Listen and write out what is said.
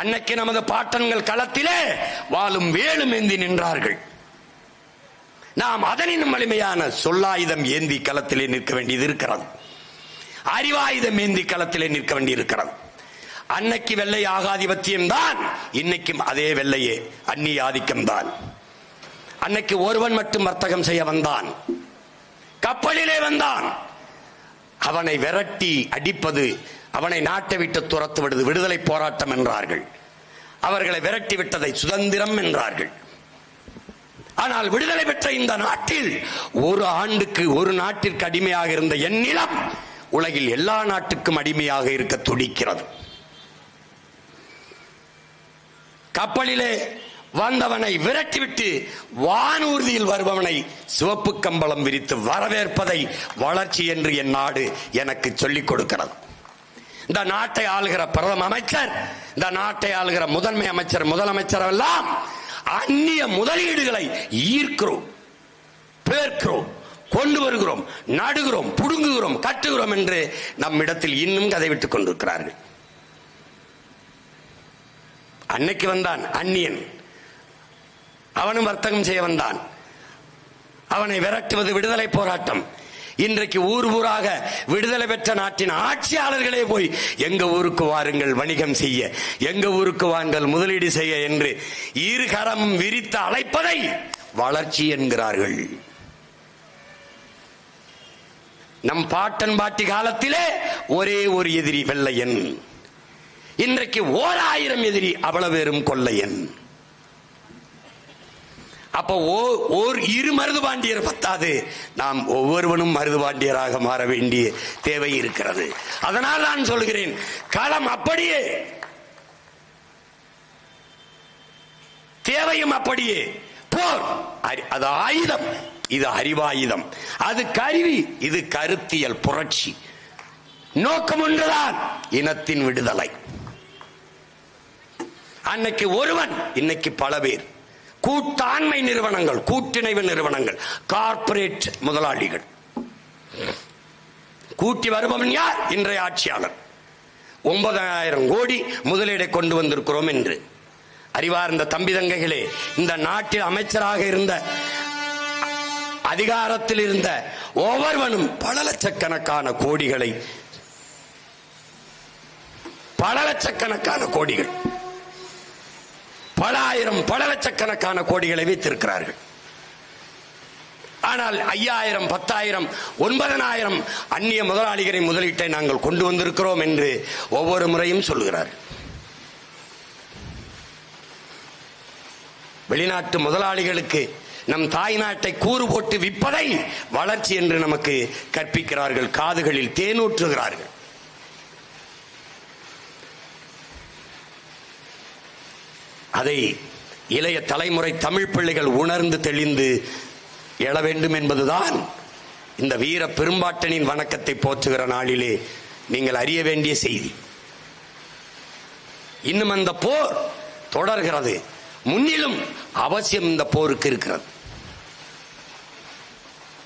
அன்னைக்கு நமது பாட்டன்கள் களத்திலே வாழும் வேலும் ஏந்தி நின்றார்கள். நாம் அதனினும் வலிமையான சொல்லாயுதம் ஏந்தி களத்திலே நிற்க வேண்டியது இருக்கிறது அறிவாயுதம் ஏந்தி களத்திலே நிற்க வேண்டி இருக்கிறது அன்னைக்கு வெள்ளை ஆகாதிபத்தியம் தான் இன்னைக்கும் அதே வெள்ளையே அந்நிய ஆதிக்கம் தான். அன்னைக்கு ஒருவன் மட்டும் வர்த்தகம் செய்ய வந்தான். கப்பலிலே வந்தான். அவனை விரட்டி அடிப்பது அவனை நாட்டை விட்டு துரத்து விடுது விடுதலை போராட்டம் என்றார்கள். அவர்களை விரட்டி விட்டதை சுதந்திரம் என்றார்கள். ஆனால் விடுதலை பெற்ற இந்த நாட்டில் ஒரு ஆண்டுக்கு ஒரு நாட்டிற்கு அடிமையாக இருந்த என் நிலம் உலகில் எல்லா நாட்டுக்கும் அடிமையாக இருக்க துடிக்கிறது. கப்பலிலே வந்தவனை விரட்டிவிட்டு வானூர்தியில் வருபவனை சிவப்பு கம்பளம் விரித்து வரவேற்பதை வளர்ச்சி என்று என் நாடு எனக்கு சொல்லிக் கொடுக்கிறது. இந்த நாட்டை ஆளுகிற பிரதம அமைச்சர் இந்த நாட்டை ஆளுகிற முதன்மை அமைச்சர் முதலமைச்சர் எல்லாம் அந்நிய முதலீடுகளை ஈர்க்கிறோம் பேர்க்கிறோம் கொண்டு வருகிறோம் நடுகிறோம் புடுங்குகிறோம் கட்டுகிறோம் என்று நம்மிடத்தில் இன்னும் கதை விட்டுக் கொண்டிருக்கிறார்கள். அன்னைக்கு வந்தான் அந்நியன். அவனும் வர்த்தகம் செய்ய வந்தான். அவனை விரட்டுவது விடுதலை போராட்டம். இன்றைக்கு ஊர் ஊராக விடுதலை பெற்ற நாட்டின் ஆட்சியாளர்களே போய் எங்க ஊருக்கு வாருங்கள் வணிகம் செய்ய எங்க ஊருக்கு வாருங்கள் முதலீடு செய்ய என்று இருகரம் விரித்து அழைப்பதை வளர்ச்சி என்கிறார்கள். நம் பாட்டன் பாட்டி காலத்திலே ஒரே ஒரு எதிரி வெள்ளையன். இன்றைக்கு ஓர் ஆயிரம் எதிரி அவ்வளவு பெரும் கொள்ளையன். அப்போ ஓ- ஓர் இரு மருது பாண்டியர் பத்தாது. நாம் ஒவ்வொருவனும் மருது பாண்டியராக மாற வேண்டிய தேவை இருக்கிறது. அதனால் நான் சொல்கிறேன் களம் அப்படியே. தேவையும் அப்படியே. போர். அது ஆயுதம். இது அறிவாயுதம். அது கருவி. இது கருத்தியல் புரட்சி. நோக்கம் ஒன்றுதான். இனத்தின் விடுதலை. அன்னைக்கு ஒருவன் இன்னைக்கு பல பேர். கூட்டாண்மை நிறுவனங்கள் கூட்டிணைவு நிறுவனங்கள் கார்ப்பரேட் முதலாளிகள். கூட்டி வருபவன் யார்? இன்றைய ஆட்சியாளர். ஒன்பதாயிரம் கோடி முதலீடை கொண்டு வந்திருக்கிறோம் என்று. அறிவார்ந்த தம்பி தங்கைகளே இந்த நாட்டில் அமைச்சராக இருந்த அதிகாரத்தில் இருந்த ஒவ்வொருவனும் பல லட்சக்கணக்கான கோடிகளை பல லட்சக்கணக்கான கோடிகள். பல ஆயிரம் பல லட்சக்கணக்கான கோடிகளை வைத்திருக்கிறார்கள். ஆனால் ஐயாயிரம் பத்தாயிரம் ஒன்பதனாயிரம் அந்நிய முதலாளிகளின் முதலீட்டை நாங்கள் கொண்டு வந்திருக்கிறோம் என்று ஒவ்வொரு முறையும் சொல்லுகிறார் வெளிநாட்டு முதலாளிகளுக்கு நம் தாய் நாட்டை கூறு போட்டு விற்பதை வளர்ச்சி என்று நமக்கு கற்பிக்கிறார்கள். காதுகளில் தேனூற்றுகிறார்கள் அதை இளைய தலைமுறை தமிழ் பிள்ளைகள் உணர்ந்து தெளிந்து எழ வேண்டும் என்பதுதான் இந்த வீர பெரும்பாட்டனின் வணக்கத்தை போற்றுகிற நாளிலே நீங்கள் அறிய வேண்டிய செய்தி. இன்னும் அந்த போர் தொடர்கிறது. முன்னிலும் அவசியம் இந்த போருக்கு இருக்கிறது.